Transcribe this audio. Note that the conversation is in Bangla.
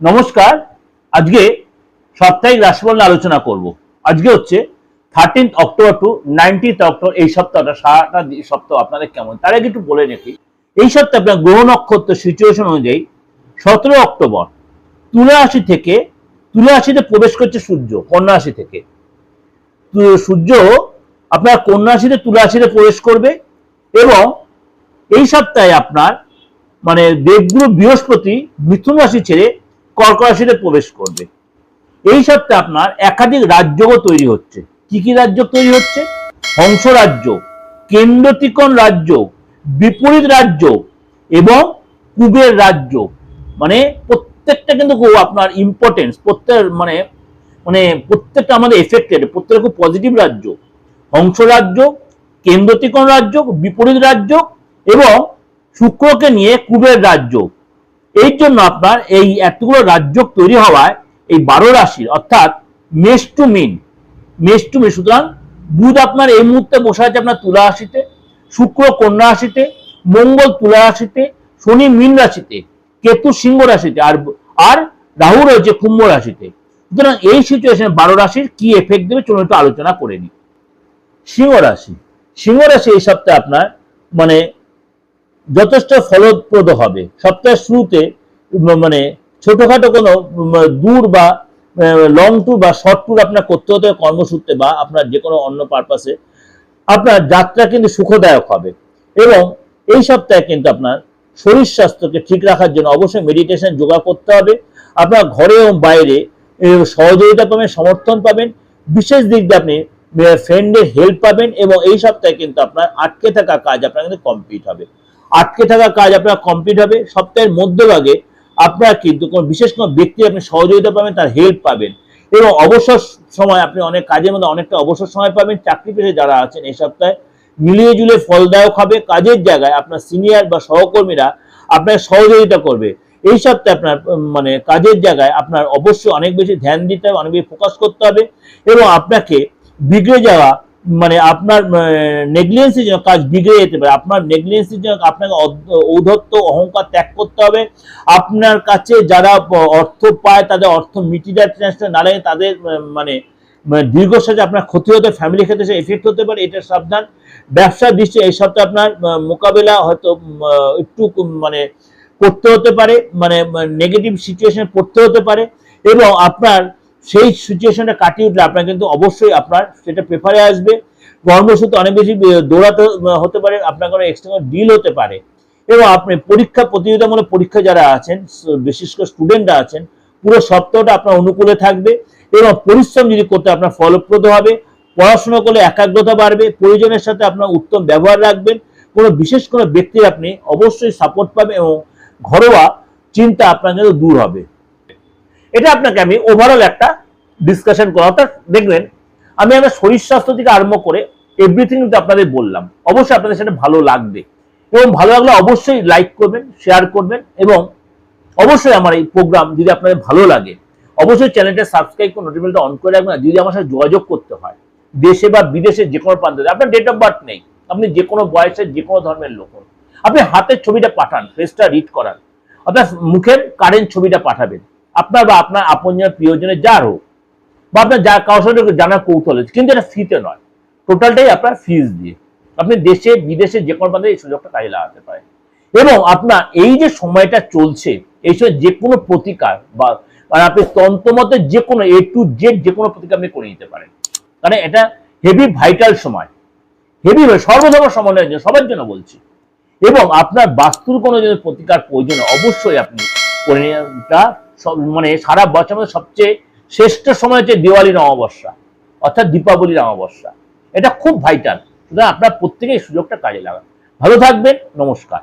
নমস্কার, আজকে সাপ্তাহিক রাশিফল আলোচনা করব। আজকে হচ্ছে thirteenth October to nineteenth October এই সপ্তাহটা, সারাটা সপ্তাহ আপনাদের কেমন? তার আগে একটু বলে রাখি, এই সপ্তাহে আপনার গ্রহ নক্ষত্র সিচুয়েশন অনুযায়ী সতেরো অক্টোবর তুলা থেকে, তুলা রাশিতে প্রবেশ করছে সূর্য, কন্যা রাশি থেকে। সূর্য আপনার কন্যা রাশিতে, তুলা রাশিতে প্রবেশ করবে এবং এই সপ্তাহে আপনার মানে দেবগুরু বৃহস্পতি মিথুন রাশি ছেড়ে কর্ক রাশিতে প্রবেশ করবে। এই সপ্তাহে আপনার একাধিক রাজ্যও তৈরি হচ্ছে। কি কি রাজ্য তৈরি হচ্ছে? হংস রাজ্য কেন্দ্রতিকন রাজ্য, বিপরীত রাজ্য এবং কুবের রাজ্য। মানে প্রত্যেকটা কিন্তু আপনার ইম্পর্টেন্স প্রত্যেক মানে মানে প্রত্যেকটা আমাদের এফেক্টেড প্রত্যেকটা খুব পজিটিভ রাজ্য। হংস রাজ্য কেন্দ্রতিকন রাজ্য, বিপরীত রাজ্য এবং শুক্রকে নিয়ে কুবের রাজ্য। এই জন্য আপনার এই এতগুলো রাজ্য তৈরি হওয়ায় এই বারো রাশির, অর্থাৎ মেষ টু মিন, মেষ টু মিন, সুতরাং বুধ আপনার এই মুহূর্তে বসে আছে আপনার তুলা রাশিতে, শুক্র কন্যা রাশিতে, মঙ্গল তুলা রাশিতে, শনি মীন রাশিতে, কেতু সিংহ রাশিতে, আর আর রাহু রয়েছে কুম্ভ রাশিতে। সুতরাং এই সিচুয়েশনে বারো রাশির কি এফেক্ট দেবে চলুন একটু আলোচনা করে নিই। সিংহ রাশি সিংহ রাশি এই সপ্তাহে আপনার মানে যথেষ্ট ফলপ্রদ হবে। সপ্তাহের শুরুতে মানে ছোটখাটো কোনো দূর বা লং ট্যুর বা শর্ট ট্যুর আপনার করতে হতে কর্মসূত্রে বা আপনার যে কোনো অন্য পারপাসে আপনার যাত্রা কিন্তু সুখদায়ক হবে এবং এই সপ্তাহে কিন্তু আপনার শরীর স্বাস্থ্যকে ঠিক রাখার জন্য অবশ্যই মেডিটেশন যোগা করতে হবে। আপনার ঘরে এবং বাইরে সহযোগিতা পাবেন, সমর্থন পাবেন। বিশেষ দিক দিয়ে আপনি ফ্রেন্ডের হেল্প পাবেন এবং এই সপ্তাহে কিন্তু আপনার আটকে থাকা কাজ আপনার কিন্তু কমপ্লিট হবে। আটকে থাকা কাজ আপনার কমপ্লিট হবে। সপ্তাহের মধ্যভাগে আপনার কিন্তু কোনো বিশেষ কোনো ব্যক্তি আপনি সহযোগিতা পাবেন, তার হেল্প পাবেন। এবং অবসর সময় আপনি অনেক কাজের মধ্যে অনেকটা অবসর সময় পাবেন। চাকরি পেশে যারা আছেন এই সপ্তাহে মিলিয়ে জুলে ফলদায়ক হবে। কাজের জায়গায় আপনার সিনিয়র বা সহকর্মীরা আপনার সহযোগিতা করবে। এই সপ্তাহে আপনার মানে কাজের জায়গায় আপনার অবশ্যই অনেক বেশি ধ্যান দিতে হবে, অনেক বেশি ফোকাস করতে হবে। এবং আপনাকে বিগড়ে যাওয়া মানে আপনার নেগলিয়েন্সের জন্য কাজ বিগড়ে যেতে পারে। আপনার নেগলিয়েন্সের জন্য আপনাকে ঔদ্ধত্য, অহংকার ত্যাগ করতে হবে। আপনার কাছে যারা অর্থ পায়, তাদের অর্থ মিটিয়ে ট্রান্সফার না লাগে, তাদের মানে মানে দীর্ঘশ্বাসে আপনার ক্ষতি হতে ফ্যামিলি ক্ষেত্রে এফেক্ট হতে পারে, এটা সাবধান। ব্যবসার দৃষ্টি এই সপ্তাহে আপনার মোকাবেলা হয়তো একটু মানে করতে হতে পারে মানে নেগেটিভ সিচুয়েশনে পড়তে হতে পারে। এবং আপনার সেই সিচুয়েশনটা কাটিয়ে উঠলে আপনার কিন্তু অবশ্যই আপনার সেটা পেপারে আসবে। কর্মসূত্রে অনেক বেশি দৌড়াতে হতে পারে, আপনার কোনো এক্সট্রা ডিল হতে পারে। এবং আপনি পরীক্ষা, প্রতিযোগিতামূলক পরীক্ষা যারা আছেন বিশেষ করে স্টুডেন্টরা আছেন, পুরো সপ্তাহটা আপনার অনুকূলে থাকবে এবং পরিশ্রম যদি করতে আপনার ফলপ্রদ হবে, পড়াশোনা করলে একাগ্রতা বাড়বে পরিজনের সাথে আপনার উত্তম ব্যবহার রাখবেন, কোনো বিশেষ কোনো ব্যক্তির আপনি অবশ্যই সাপোর্ট পাবেন এবং ঘরোয়া চিন্তা আপনার কিন্তু দূর হবে। এটা আপনাকে আমি ওভারঅল একটা ডিসকাশন করা অর্থাৎ দেখবেন, আমি আমার শরীর স্বাস্থ্য থেকে আরম্ভ করে এভরিথিং কিন্তু আপনাদের বললাম। অবশ্যই আপনাদের সেটা ভালো লাগবে। এবং ভালো লাগলে অবশ্যই লাইক করবেন শেয়ার করবেন এবং অবশ্যই আমার এই প্রোগ্রাম যদি আপনাদের ভালো লাগে, অবশ্যই চ্যানেলটা সাবস্ক্রাইব করে নোটিফিকেশনটা অন করে রাখবেন। যদি আমার সাথে যোগাযোগ করতে হয়, দেশে বা বিদেশে যে কোনো প্রান্তে, আপনার ডেট অফ বার্থ নেই। আপনি যে কোনো বয়সের যে কোনো ধর্মের লোক। আপনি হাতের ছবিটা পাঠান ফেসটা রিড করান। অর্থাৎ মুখের কারেন্ট ছবিটা পাঠাবেন। আপনার বা আপনার আপনজন প্রিয়জনের যার হোক, বা আপনার যা, কারোর সাথে জানার কৌতূহল কিন্তু এটা ফ্রিতে নয়। টোটালটাই আপনার ফিজ দিয়ে। আপনি দেশে, বিদেশে যে কোনো প্রান্তে এই সুযোগটা কাজে লাগাতে পারেন। এবং আপনার এই যে সময়টা চলছে, এই সময় যে কোনো প্রতিকার বা মানে আপনি তন্ত্রমতে যে কোনো এ টু জেড যে কোনো প্রতিকার আপনি করে নিতে পারেন। কারণ এটা হেভি ভাইটাল সময়। হেভি সর্বধর্ম সমন্বয়ের জন্য সবার জন্য বলছি। এবং আপনার বাস্তুর কোনো যদি প্রতিকার প্রয়োজন অবশ্যই আপনি করে নেওয়াটা মানে সারা বছরের সবচেয়ে শ্রেষ্ঠ সময় হচ্ছে দিওয়ালির অমাবস্যা, অর্থাৎ দীপাবলির অমাবস্যা। এটা খুব ভাইটাল সুতরাং আপনার প্রত্যেকেই সুযোগটা কাজে লাগান। ভালো থাকবেন, নমস্কার।